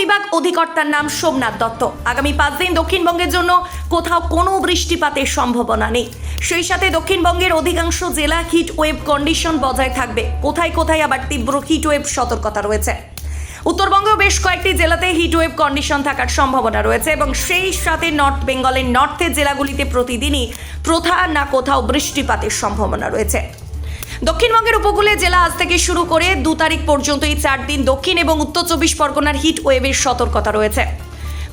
বিভাগ অধিকর্তার নাম সোমনাথ দত্ত। আগামী পাঁচ দিন দক্ষিণবঙ্গের জন্য কোথাও কোনো বৃষ্টিপাতের সম্ভাবনা নেই। সেই সাথে দক্ষিণবঙ্গের অধিকাংশ জেলা হিট ওয়েভ কন্ডিশন বজায় থাকবে। কোথায় কোথায় আবার তীব্র হিট ওয়েভ সতর্কতা রয়েছে। উত্তরবঙ্গেও বেশ কয়েকটি জেলাতে হিট ওয়েভ কন্ডিশন থাকার সম্ভাবনা রয়েছে এবং সেই সাথে নর্থ বেঙ্গলের নর্থের জেলাগুলিতে প্রতিদিনই প্রথা না কোথাও বৃষ্টিপাতের সম্ভাবনা রয়েছে। দক্ষিণবঙ্গের উপকূলে জেলা আজ থেকে শুরু করে দু তারিখ পর্যন্ত এই চার দিন দক্ষিণ এবং উত্তর চব্বিশ পরগনার হিট ওয়েভের সতর্কতা রয়েছে।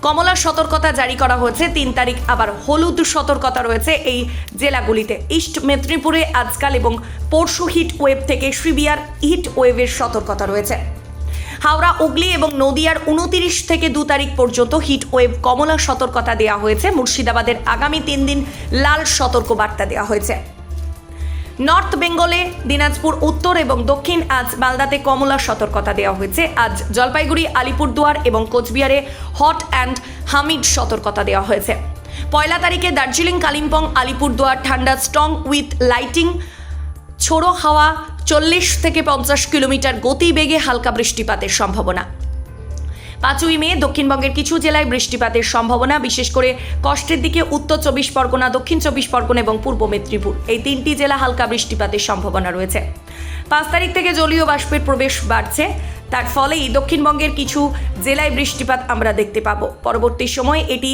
কমলা সতর্কতা জারি করা হয়েছে, তিন তারিখ আবার হলুদ সতর্কতা রয়েছে এই জেলাগুলিতে। ইস্ট মেদিনীপুরে আজকাল এবং পরশু হিট ওয়েভ থেকে সিবিআর হিট ওয়েভের সতর্কতা রয়েছে। হাওড়া, হুগলি এবং নদিয়ার উনতিরিশ থেকে দু তারিখ পর্যন্ত হিট ওয়েভ কমলা সতর্কতা দেওয়া হয়েছে। মুর্শিদাবাদের আগামী তিন দিন লাল সতর্ক বার্তা দেওয়া হয়েছে। নর্থ বেঙ্গলে, দিনাজপুর, উত্তর এবং দক্ষিণ আজ মালদাতে কমলা সতর্কতা দেওয়া হয়েছে। আজ জলপাইগুড়ি, আলিপুরদুয়ার এবং কোচবিহারে হট অ্যান্ড হামিড সতর্কতা দেওয়া হয়েছে। পয়লা তারিখে দার্জিলিং, কালিম্পং, আলিপুরদুয়ার, ঠান্ডা স্ট্রং উইথ লাইটিং, ছোড়ো হাওয়া, চল্লিশ থেকে পঞ্চাশ কিলোমিটার গতিবেগে হালকা বৃষ্টিপাতের সম্ভাবনা। পাঁচই মে দক্ষিণবঙ্গের কিছু জেলায় বৃষ্টিপাতের সম্ভাবনা, বিশেষ করে কষ্টের দিকে উত্তর চব্বিশ পরগনা, দক্ষিণ চব্বিশ পরগনা এবং পূর্ব মেদিনীপুর। এই তিনটি জেলা হালকা বৃষ্টিপাতের সম্ভাবনা রয়েছে। পাঁচ তারিখ থেকে জলীয় বাষ্পের প্রবেশ বাড়ছে। তার ফলেই দক্ষিণবঙ্গের কিছু জেলায় বৃষ্টিপাত আমরা দেখতে পাবো। পরবর্তী সময় এটি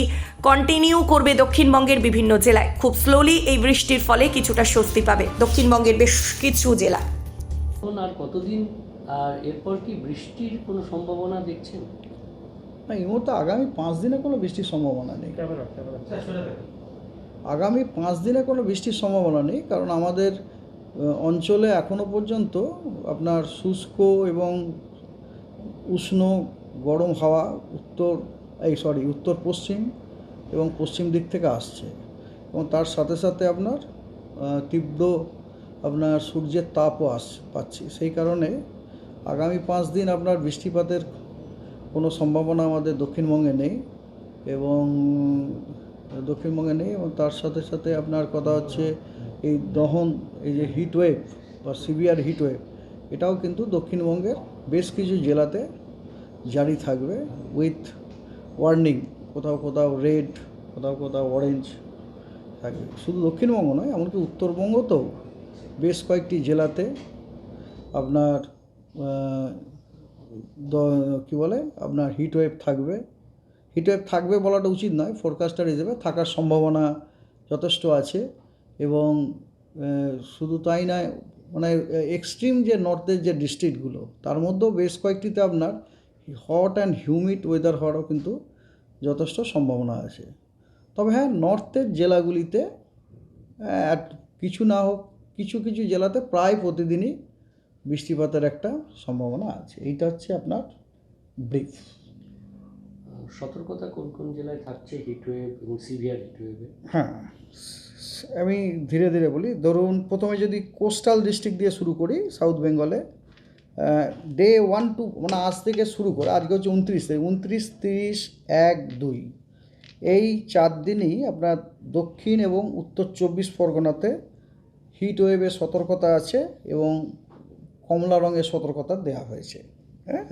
কন্টিনিউ করবে দক্ষিণবঙ্গের বিভিন্ন জেলায়। খুব স্লোলি এই বৃষ্টির ফলে কিছুটা স্বস্তি পাবে দক্ষিণবঙ্গের বেশ কিছু জেলা। আর কতদিন, আর এরপর কি বৃষ্টির কোনো সম্ভাবনা দেখছেন? না এই মুহূর্তে আগামী পাঁচ দিনে কোনো বৃষ্টির সম্ভাবনা নেই। আগামী পাঁচ দিনে কোনো বৃষ্টির সম্ভাবনা নেই কারণ আমাদের অঞ্চলে এখনও পর্যন্ত আপনার শুষ্ক এবং উষ্ণ গরম হাওয়া উত্তর এই সরি উত্তর পশ্চিম এবং পশ্চিম দিক থেকে আসছে। এবং তার সাথে সাথে আপনার তীব্র আপনার সূর্যের তাপও আস পাচ্ছি। সেই কারণে আগামী পাঁচ দিন আপনার বৃষ্টিপাতের কোনো সম্ভাবনা আমাদের দক্ষিণবঙ্গে নেই এবং দক্ষিণবঙ্গে নেই এবং তার সাথে সাথে আপনার কথা হচ্ছে এই দহন, এই যে হিট ওয়েভ বা সিভিয়ার হিট ওয়েভ এটাও কিন্তু দক্ষিণবঙ্গের বেশ কিছু জেলাতে জারি থাকবে উইথ ওয়ার্নিং কোথাও কোথাও রেড কোথাও কোথাও অরেঞ্জ থাকবে। শুধু দক্ষিণবঙ্গ নয়, এমনকি উত্তরবঙ্গতেও বেশ কয়েকটি জেলাতে আপনার কি বলে? আপনার হিট ওয়েভ থাকবে। হিট ওয়েভ থাকবে বলাটা উচিত নয় ফোরকাস্টার হিসেবে থাকার সম্ভাবনা যথেষ্ট আছে এবং শুধু তাই নয় মানে এক্সট্রিম যে নর্থের যে ডিস্ট্রিক্টগুলো তার মধ্যেও বেশ কয়েকটিতে আপনার হট অ্যান্ড হিউমিড ওয়েদার হওয়ারও কিন্তু যথেষ্ট সম্ভাবনা আছে। তবে হ্যাঁ নর্থের জেলাগুলিতে কিছু না হোক, কিছু কিছু জেলাতে প্রায় প্রতিদিনই বৃষ্টিপাতের একটা সম্ভাবনা আছে। এইটা হচ্ছে আপনার ব্রিফ। সতর্কতা কোন কোন জেলায় থাকছে হিটওয়েভ এবং সিভিয়ার হিটওয়েভে হ্যাঁ আমি ধীরে ধীরে বলি ধরুন প্রথমে যদি কোস্টাল ডিস্ট্রিক্ট দিয়ে শুরু করি সাউথ বেঙ্গলে ডে ওয়ান টু মানে আজ থেকে শুরু করে আজকে হচ্ছে উনত্রিশ তারিখ উনত্রিশ তিরিশ এক দুই। এই চার দিনই আপনার দক্ষিণ এবং উত্তর চব্বিশ পরগনাতে হিট ওয়েভের সতর্কতা আছে এবং কমলা রঙের সতর্কতা দেওয়া হয়েছে হ্যাঁ?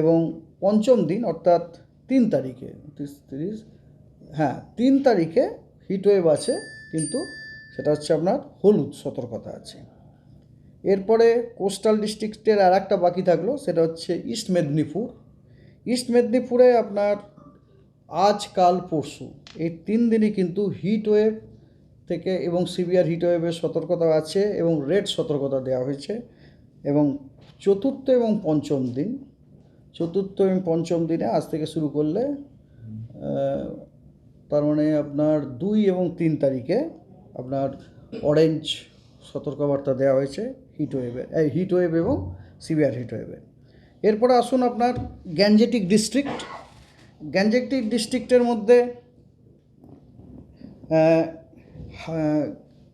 এবং পঞ্চম দিন, অর্থাৎ তিন তারিখে, তিরিশ হ্যাঁ তিন তারিখে হিটওয়েভ আছে, কিন্তু সেটা হচ্ছে আপনার হলুদ সতর্কতা আছে। এরপরে কোস্টাল ডিস্ট্রিক্টের আর একটা বাকি থাকল, সেটা হচ্ছে ইস্ট মেদিনীপুর ইস্ট মেদিনীপুরে আপনার আজ, কাল, পরশু, এই তিন দিনই কিন্তু হিট ওয়েভ থেকে এবং সিভিয়ার হিট ওয়েভের সতর্কতা আছে এবং রেড সতর্কতা দেওয়া হয়েছে। এবং চতুর্থ এবং পঞ্চম দিন, চতুর্থ এবং পঞ্চম দিনে আজ থেকে শুরু করলে তার মানে আপনার দুই এবং তিন তারিখে আপনার অরেঞ্জ সতর্কবার্তা দেওয়া হয়েছে হিট ওয়েভের এই হিট ওয়েভ এবং সিভিয়ার হিট ওয়েভের এরপরে আসুন আপনার গ্যাঞ্জেটিক ডিস্ট্রিক্ট গ্যাঞ্জেটিক ডিস্ট্রিক্টের মধ্যে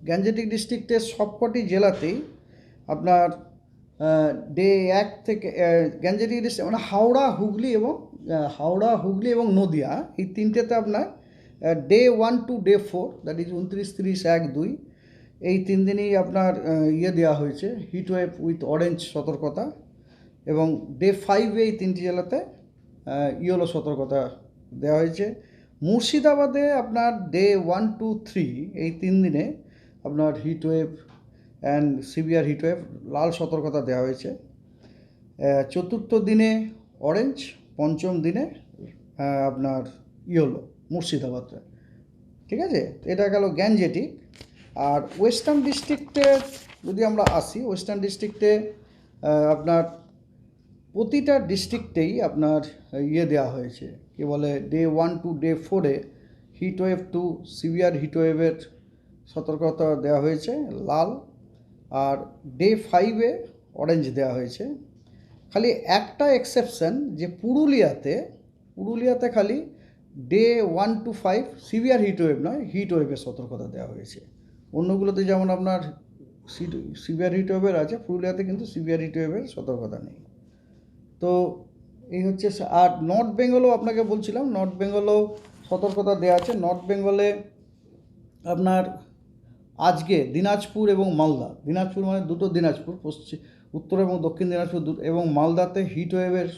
গ্যাঞ্জেটিক ডিস্ট্রিক্টের সবকটি জেলাতেই আপনার ডে এক থেকে ডিস্ট্রিক্ট মানে হাওড়া, হুগলি এবং হাওড়া, হুগলি এবং নদিয়া, এই তিনটেতে আপনার day one to day four that is উনত্রিশ, তিরিশ, এক, দুই, এই তিন দিনই আপনার ইয়ে দেওয়া হয়েছে হিট ওয়েভ উইথ অরেঞ্জ সতর্কতা এবং ডে ফাইভে এই তিনটি জেলাতে ইয়েলো সতর্কতা দেওয়া হয়েছে। মুর্শিদাবাদে আপনার ডে ওয়ান টু থ্রি এই তিন দিনে আপনার heat wave and severe heat wave লাল সতর্কতা দেওয়া হয়েছে। চতুর্থ দিনে অরেঞ্জ পঞ্চম দিনে আপনার ইয়েলো মুর্শিদাবাদে। ঠিক আছে? এটা গেল গ্যাঞ্জেটিক আর ওয়েস্টার্ন ডিস্ট্রিক্টে যদি আমরা আসি ওয়েস্টার্ন ডিস্ট্রিক্টে আপনার প্রতিটা ডিস্ট্রিক্টেই আপনার ইয়ে দেওয়া হয়েছে। কি বলে? ডে ওয়ান টু ডে ফোরে heat wave to severe heat ওয়েভের সতর্কতা দেওয়া হয়েছে, লাল। আর ডে ফাইভে অরেঞ্জ দেওয়া হয়েছে। খালি একটা এক্সেপশন যে পুরুলিয়াতে পুরুলিয়াতে খালি day one to five severe heat wave নয় হিট ওয়েভের সতর্কতা দেওয়া হয়েছে। অন্যগুলোতে যেমন আপনার সিভিয়ার হিট ওয়েভের আছে, পুরুলিয়াতে কিন্তু সিভিয়ার হিট ওয়েভের সতর্কতা নেই। তো এই হচ্ছে আর নর্থ বেঙ্গলও আপনাকে বলছিলাম নর্থ বেঙ্গলও সতর্কতা দেওয়া আছে। নর্থ বেঙ্গলে আপনার আজকে দিনাজপুর এবং মালদা, দিনাজপুর মানে দুটো দিনাজপুর পশ্চিম উত্তর এবং দক্ষিণ দিনাজপুর এবং মালদাতে হিট ওয়েভের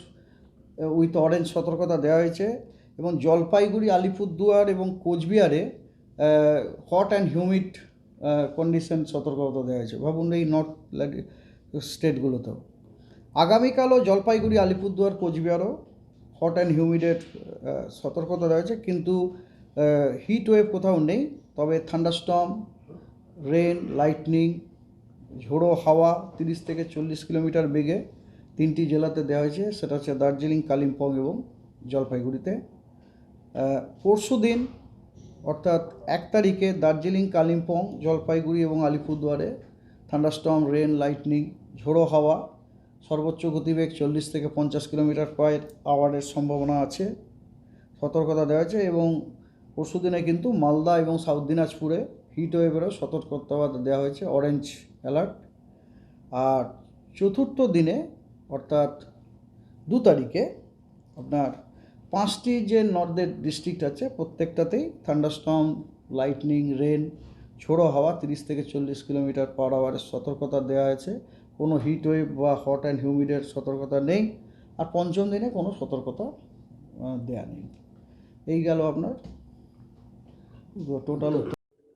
উইথ অরেঞ্জ সতর্কতা দেওয়া হয়েছে এবং জলপাইগুড়ি, আলিপুরদুয়ার এবং কোচবিহারে হট অ্যান্ড হিউমিড কন্ডিশন সতর্কতা দেওয়া হয়েছে। ভাবুন এই নর্থ স্টেটগুলোতেও আগামীকালও জলপাইগুড়ি, আলিপুরদুয়ার, কোচবিহারও হট অ্যান্ড হিউমিডের সতর্কতা দেওয়া হয়েছে। কিন্তু হিট ওয়েভ কোথাও নেই, তবে থান্ডারস্টর্ম রেন লাইটনিং ঝোড়ো হাওয়া, তিরিশ থেকে চল্লিশ কিলোমিটার বেগে তিনটি জেলাতে দেওয়া হয়েছে। সেটা হচ্ছে দার্জিলিং, কালিম্পং এবং জলপাইগুড়িতে। পরশু দিন, অর্থাৎ এক তারিখে দার্জিলিং, কালিম্পং, জলপাইগুড়ি এবং আলিপুরদুয়ারে থান্ডারস্টর্ম রেন লাইটনিং ঝোড়ো হাওয়া, সর্বোচ্চ গতিবেগ চল্লিশ থেকে পঞ্চাশ কিলোমিটার পার আওয়ারের সম্ভাবনা আছে। সতর্কতা দেওয়া হয়েছে এবং পরশু দিনে কিন্তু মালদা এবং সাউথ দিনাজপুরে হিট ওয়েভেরও সতর্কতা দেওয়া হয়েছে, অরেঞ্জ অ্যালার্ট। আর চতুর্থ দিনে, অর্থাৎ দু তারিখে, আপনার পাঁচটি যে নর্থের ডিস্ট্রিক্ট আছে, প্রত্যেকটাতেই থান্ডারস্টর্ম, লাইটনিং, রেন, ঝোড়ো হাওয়া তিরিশ থেকে চল্লিশ কিলোমিটার পার আওয়ারের সতর্কতা দেওয়া হয়েছে। কোনো হিট ওয়েভ বা হট অ্যান্ড হিউমিডের সতর্কতা নেই। আর পঞ্চম দিনে কোনো সতর্কতা দেয়া নেই। এই গেল আপনার, টোটাল